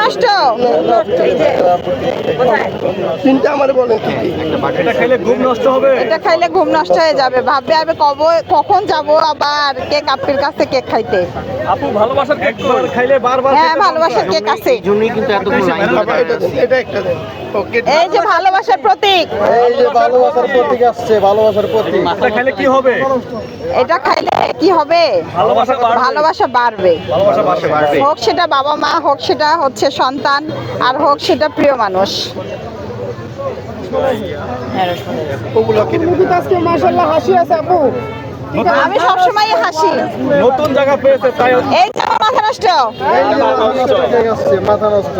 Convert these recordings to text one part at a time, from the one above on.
নষ্ট তিনটা আমার বলেন কি কি? এটা খেলে ঘুম নষ্ট হবে। এটা খাইলে ঘুম নষ্ট হয়ে যাবে। ভাববে আমি কব কখন যাব আবার কেক আপির কাছে কেক খাইতে। আপু ভালোবাসার কেক খাইলে বারবার হ্যাঁ ভালোবাসার কেক আছে। বাবা এটা দেন এটা একটা এই যে ভালোবাসার প্রতীক। এই যে ভালোবাসার প্রতীক আসছে ভালোবাসার প্রতীক। এটা খেলে কি হবে? এটা খাইলে কি হবে? ভালোবাসা বাড়বে। ভালোবাসা বাড়বে। ভালোবাসা বাসে বাড়বে। হোক সেটা বাবা মা হোক সেটা হচ্ছে সন্তান আর হোক সেটা প্রিয় মানুষ। আমি সবসময় হাসি নতুন জায়গা পেয়েছে তাই এই মাথা নষ্ট। এই যে মাথা নষ্ট। কে আসছে মাথা নষ্ট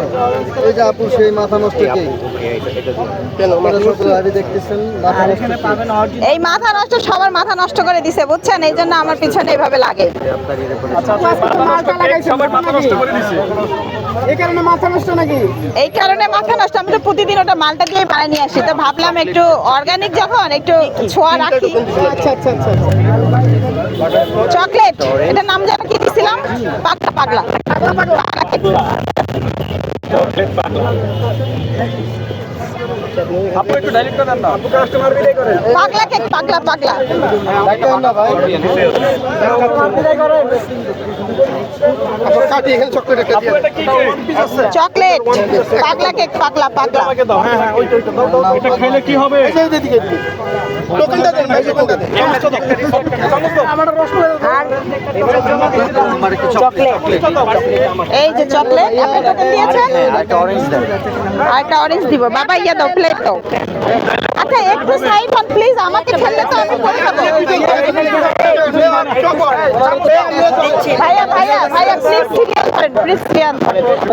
এই যে আপু সেই মাথা নষ্ট কে? কেন আপনারা সকলে আগে দেখতেছেন মাথা নষ্ট এই মাথা নষ্ট সবার মাথা নষ্ট করে দিছে বুঝছেন? এই জন্য আমার পিছনে এইভাবে লাগে। সবাই মাথা নষ্ট করে দিছে। এই কারণে মাথা নষ্ট আমি তো প্রতিদিন ওটা মালটা দিয়ে বানিয়ে নিয়ে আসি। তো ভাবলাম একটু অর্গানিক যখন একটু ছোঁয়া রাখি। চকলেট এটার নাম যেন কি দিছিলাম পাগলা পাগলা। পাগলা কেক। পাগলা চকলেট। পাগলা কেক পাগলা পাগলা। হ্যাঁ হ্যাঁ কি হবে? টোকেনটা দেন ভাই এই যে চকলেট, আপনি টোকেন দিয়েছেন? আর একটা অরেঞ্জ দিব। বাবা, ইয়া দাও প্লেট আচ্ছা একটু সাইড হন প্লিজ আমাকে ঠেললে তো আমি পড়ে ভাইয়া ভাইয়া ভাইয়া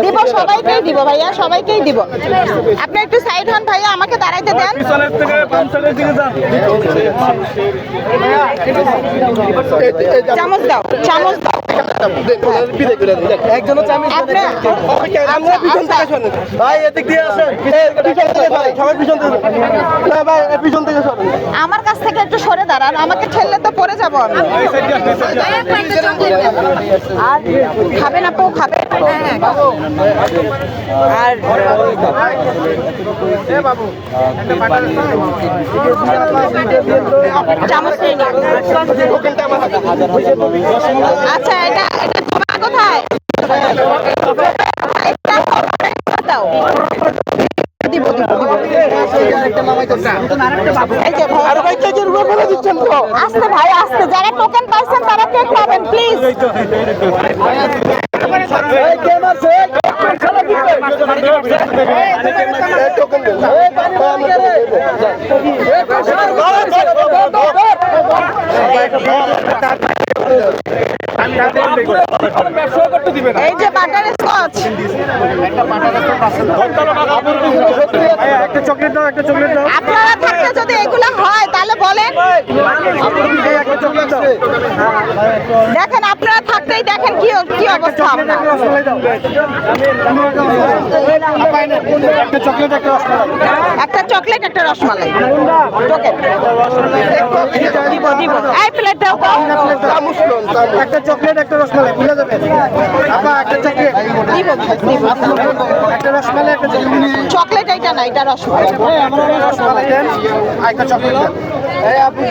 দিব সবাইকেই দিব ভাইয়া সবাইকেই দিব আপনি সাইড হন ভাইয়া আমাকে দাঁড়াইতে দেন চামচ দাও চামচ দাও। আমরা পিছন থেকে শোনেন ভাই এদিক দিয়ে আসেন। পিছন থেকে সরেন। সবাই পিছন থেকে না ভাই পিছন থেকে আমার কাছ থেকে একটু সরে দাঁড়ান আমাকে ঠেললে তো পড়ে যাব আমি। আর খাবেন আপু খাবেন। আর আচ্ছা এটা আস্তে ভাই আস্তে যারা টোকেন পাইছেন তারা কেক পাবেন প্লিজ টোকেন দেন ভাই, আমরা টোকেন দেন। এই যে বাটার স্কচ একটা চকলেট দাও একটা চকলেট দাও আপনারা থাকতে যদি এগুলো হয় তাহলে বলেন একটা চকলেট দাও দেখেন আপনারা থাকতেই দেখেন কি কি অবস্থা একটা চকলেট একটা রসমালাই একটা চকলেট একটা রসমালাই। টোকেন দিব দিব। এই প্লেট দাও একটা চকলেট একটা রসমালাই ভুলে যাবেন আপা একটা চকলেট। দিব একটা রসমালাই একটা চকলেট। এইটা না এটা রসমালাই। রসমালাই দেন। একটা চকলেট এই আপু